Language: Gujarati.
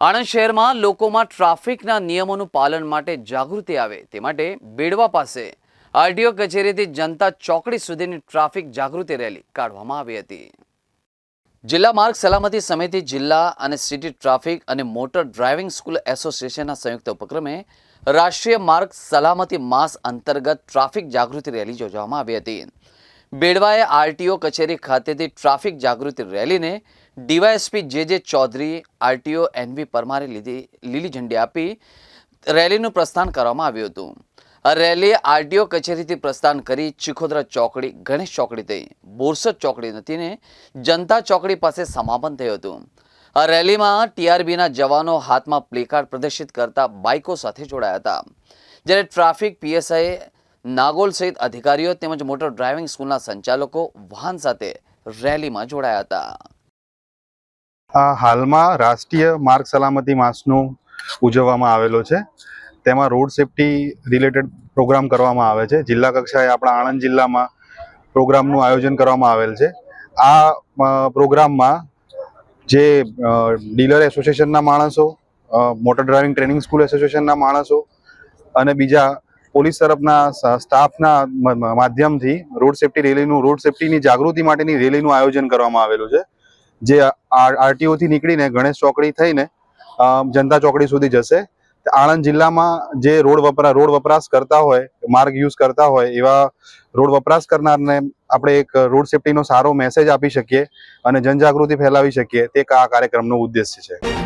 આણંદ શહેરમાં લોકોમાં ટ્રાફિકના નિયમોનું પાલન માટે જાગૃતિ આવે તે માટે બેડવા પાસે આરટીઓ કચેરીથી જનતા ચોકડી સુધીની ટ્રાફિક જાગૃતિ રેલી કાઢવામાં આવી હતી. જિલ્લા માર્ગ સલામતી સમિતિ, જિલ્લા અને સિટી ટ્રાફિક અને મોટર ડ્રાઇવિંગ સ્કૂલ એસોસિએશનના સંયુક્ત ઉપક્રમે રાષ્ટ્રીય માર્ગ સલામતી માસ અંતર્ગત ટ્રાફિક જાગૃતિ રેલી યોજવામાં આવી હતી. બેડવાએ આરટીઓ કચેરી ખાતેથી ટ્રાફિક જાગૃતિ રેલીને ડીવાયએસપી જે જે ચૌધરી, આરટીઓ, એનવી પરમારે લીધી, લીલી ઝંડી આપી રેલીનું પ્રસ્થાન કરવામાં આવ્યું હતું. આ રેલી આરટીઓ કચેરીથી પ્રસ્થાન કરી ચિખોદરા ચોકડી, ગણેશ ચોકડી થઈ, બોરસદ ચોકડી નથીને જનતા ચોકડી પાસે સમાપન થયું હતું. આ રેલીમાં ટીઆરબીના જવાનો હાથમાં પ્લેકાર્ડ પ્રદર્શિત કરતા બાઇકો સાથે જોડાયા હતા. જ્યારે ટ્રાફિક પીએસઆઈ નાગોલ સહિત અધિકારીઓ તેમજ મોટર ડ્રાઇવિંગ સ્કૂલના સંચાલકો વાહન સાથે રેલીમાં જોડાયા હતા. હાલમાં રાષ્ટ્રીય માર્ગ સલામતી માસનું ઉજવવામાં આવેલો છે. તેમાં રોડ સેફટી રિલેટેડ પ્રોગ્રામ કરવામાં આવે છે. જિલ્લા કક્ષાએ આપણા આણંદ જિલ્લામાં પ્રોગ્રામનું આયોજન કરવામાં આવેલ છે. આ પ્રોગ્રામમાં જે ડીલર એસોસિએશનના માણસો મોટર ડ્રાઇવિંગ ટ્રેનિંગ સ્કૂલ એસોસિએશનના માણસો અને બીજા પોલીસ તરફના સ્ટાફના માધ્યમથી રોડ સેફટી રેલીનું, રોડ સેફટીની જાગૃતિ માટેની રેલીનું આયોજન કરવામાં આવેલું છે. જે આરટીઓથી નીકળીને ગણેશ ચોકડી થઈને જનતા ચોકડી સુધી જશે. આણંદ જિલ્લામાં જે રોડ વપરા, રોડ વપરાશ કરતા હોય, માર્ગ યુઝ કરતા હોય, એવા રોડ વપરાશ કરનારને આપણે એક રોડ સેફટીનો સારો મેસેજ આપી શકીએ અને જનજાગૃતિ ફેલાવી શકીએ તે આ કાર્યક્રમનો ઉદ્દેશ્ય છે.